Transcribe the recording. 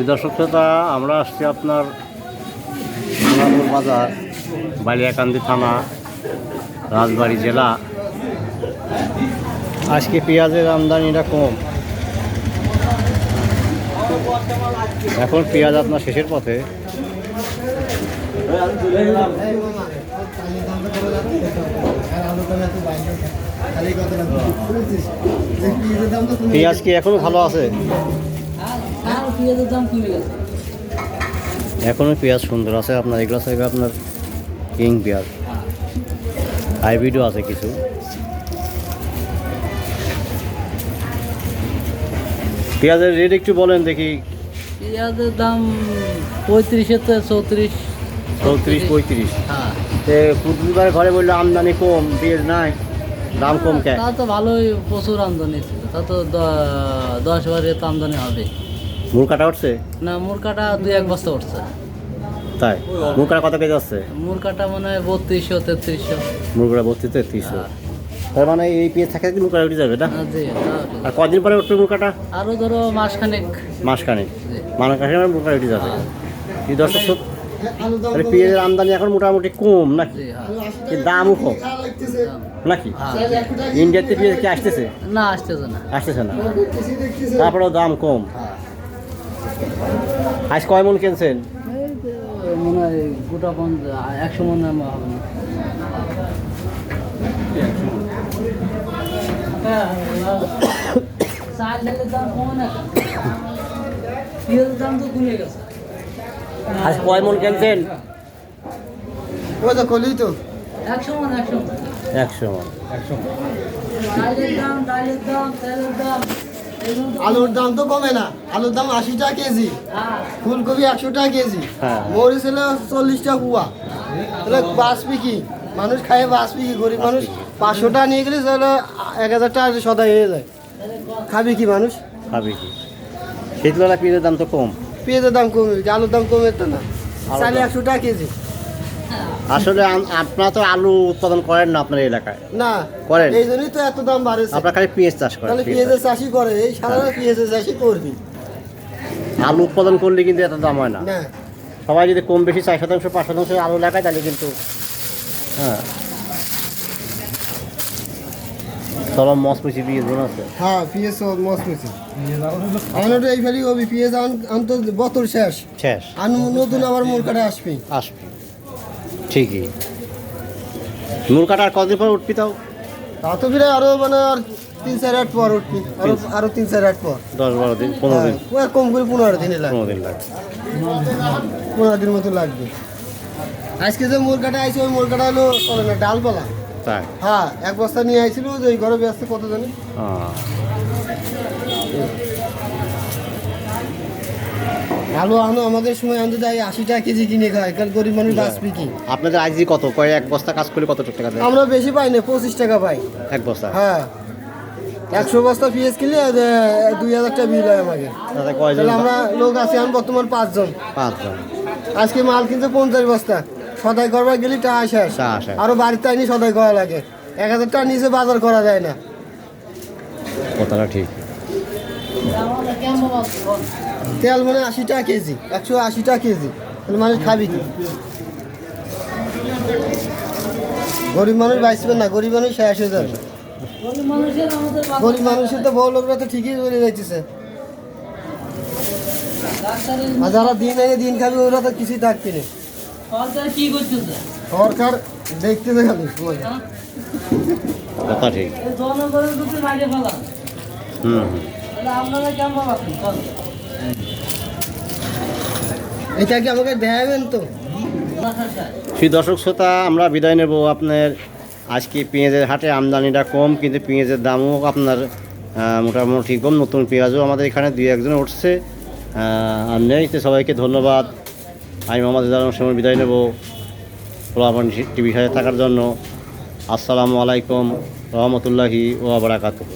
দর্শক শ্রোতা, আমরা আসছি আপনার সোনাপুর বাজার, বালিয়াকান্দি থানা, রাজবাড়ি জেলা। আজকে পেঁয়াজের আমদানিটা কম। এখন পেঁয়াজ আপনার শেষের পথে। পেঁয়াজ কি এখনও ভালো আছে? পেঁয়াজের দাম কমে গেছে। এখনও পেঁয়াজ সুন্দর আছে আপনার এগুলো থাকবে আপনার কিং পেঁয়াজ। হাইব্রিডও আছে কিছু। পেঁয়াজের রেট একটু বলেন দেখি। পেঁয়াজের দাম পঁয়ত্রিশের তো চৌত্রিশ। চৌত্রিশ পঁয়ত্রিশ। হ্যাঁ। প্রতিবার ঘরে বললে আমদানি কম পেঁয়াজ নাই দাম কম কে? তা তো ভালোই প্রচুর আমদানি। ছিল তা তো দশ বারের তো আমদানি হবে। মুর কাটা উঠছে? না মুরকাটা দুই এক বস্তা উঠছে। তাই? মুর কাটা কত কেজি আছে মুরকাটা মনে হয় বত্রিশশো তেত্রিশশো। মুর কাটা বত্রিশ তেত্রিশশো। তার মানে এই পেঁয়াজ থাকে মুর কাটা উঠে যাবে না? হ্যাঁ, তাহলে। আর কদিন পরে উঠবে মুর কাটা? আরও ধরো মাসখানেক। মাসখানেক। কাছে মুর কাটা উঠে যাবে। এই দর্শক শ্রোত- তাহলে পেঁয়াজের আমদানি এখন মোটামুটি কম নাকি হ্যাঁ। দামও কম নাকি? হ্যাঁ। ইন্ডিয়াতে পেঁয়াজ কি আসতেছে? না আসতেছে না। আসতেছে না। তারপরেও দাম কম। হ্যাঁ। আজ কয় মন কিনছেন? মনে হয় গোটা একশো মনে হয় হবে না। চাল ডালের দাম কমে না। দাম তো কমে গেছে। আজ কয় মন কিনছেন? ওই তো কলি তো। একশো মন একশো মন। একশো মন। ডালের দাম ডালের দাম তেলের দাম। আলুর দাম তো কমে না। আলুর দাম আশি টাকা কেজি। ফুলকপি একশো টাকা কেজি। হ্যাঁ। মরিচ হলো চল্লিশ টাকা কুয়া। তাহলে বাঁচবি কি মানুষ খায় বাঁচবি কি গরিব মানুষ পাঁচশো টাকা নিয়ে গেলে তাহলে এক হাজার টাকা সদাই হয়ে যায়। খাবি কি মানুষ? খাবি কি? শীতলা পেঁয়াজের দাম তো কম। পেঁয়াজের দাম কমে আলুর দাম কমে তো না। চালে একশো টাকা কেজি। আসলে আপনারা তো আলু উৎপাদন করেন না আপনার এলাকায়? না করেন। এই জন্যই তো এত দাম বাড়েছে। আপনারা খালি পেঁয়াজ চাষ করেন তাহলে পেঁয়াজ পেঁয়াজের চাষই করে এই সারা পেঁয়াজের চাষই করবি। আলু উৎপাদন করলে কিন্তু এত দাম হয় না। না। সবাই যদি কম বেশি চার শতাংশ পাঁচ শতাংশ আলু লাগায় তাহলে কিন্তু হ্যাঁ। চলো মস পেছি পেঁয়াজ বোন আছে। হ্যাঁ পিএস হয়েছে আমার এই ফেলি হবি পিএস আন্ত বছর শেষ। শেষ। আর নতুন আবার মোর কাটা আসবি। আসবি। ঠিকই। নূর কাটার কদিন পর উঠবি তাও? তা তো ফিরে আরও মানে আর তিন চার আট পর উঠবি। আরও আরও তিন চার আট পর। দশ বারো দিন পনেরো দিন? হ্যাঁ, ওই কম করে পনেরো দিনে লাগবে। পনেরো দিন লাগে পনেরো দিন মতো লাগবে। আজকে যে মোর কাটা আইছে ওই মোর কাটা হলো চলে না ডালপালা। তাই? হ্যাঁ এক বস্তা নিয়ে আইছিল যে ওই ঘরে ব্যস্ত কত জানি? হ্যাঁ। আলু আনো আমাদের সময় যাই আশি টাকা কেজি কিনে খায় কারণ গরিব মানুষ বাঁচবি কি আপনাদের আইজি কত? কয় এক বস্তা কাজ করলে কত টাকা দেয়? আমরা বেশি পাই না পঁচিশ টাকা পাই। এক বস্তা? হ্যাঁ। একশো বস্তা পিএস কিনলে দুই হাজার টাকা বিল হয় আমাকে। তাহলে আমরা লোক আছি আমি বর্তমান পাঁচজন। পাঁচজন। আজকে মাল কিনতে পঞ্চাশ বস্তা। সদাই করবার গেলে টাকা শেষ। টাকা শেষ। আরও বাড়িতে আইনি সদাই করা লাগে। এক হাজার টাকা নিচে বাজার করা যায় না। কথাটা ঠিক। তেল মানে আশি টাকা কেজি একশো আশি টাকা কেজি। তাহলে মানুষ খাবি কি? গরিব মানুষ বাঁচবে না গরিব মানুষ শেষ হয়ে যাবে। গরিব মানুষের তো বড় লোকরা তো ঠিকই চলে যাইতেছে আর যারা দিন আগে দিন খাবে ওরা তো কিছুই থাকবে না। সরকার কি দেখতে দেখাবে জনগণের হুম। এটা কি আমাকে দেখাবেন তো? শ্রী দর্শক শ্রোতা আমরা বিদায় নেব আপনার আজকে পেঁয়াজের হাটে। আমদানিটা কম কিন্তু পেঁয়াজের দামও আপনার মোটামুটি কম। নতুন পেঁয়াজও আমাদের এখানে দুই একজন উঠছে। আর নেই তো সবাইকে ধন্যবাদ। আমি মোহাম্মদ সময় বিদায় নেব। প্রলাপন টিভি সাথে থাকার জন্য। আসসালামু আলাইকুম রহমতুল্লাহি ও বারাকাতুহ।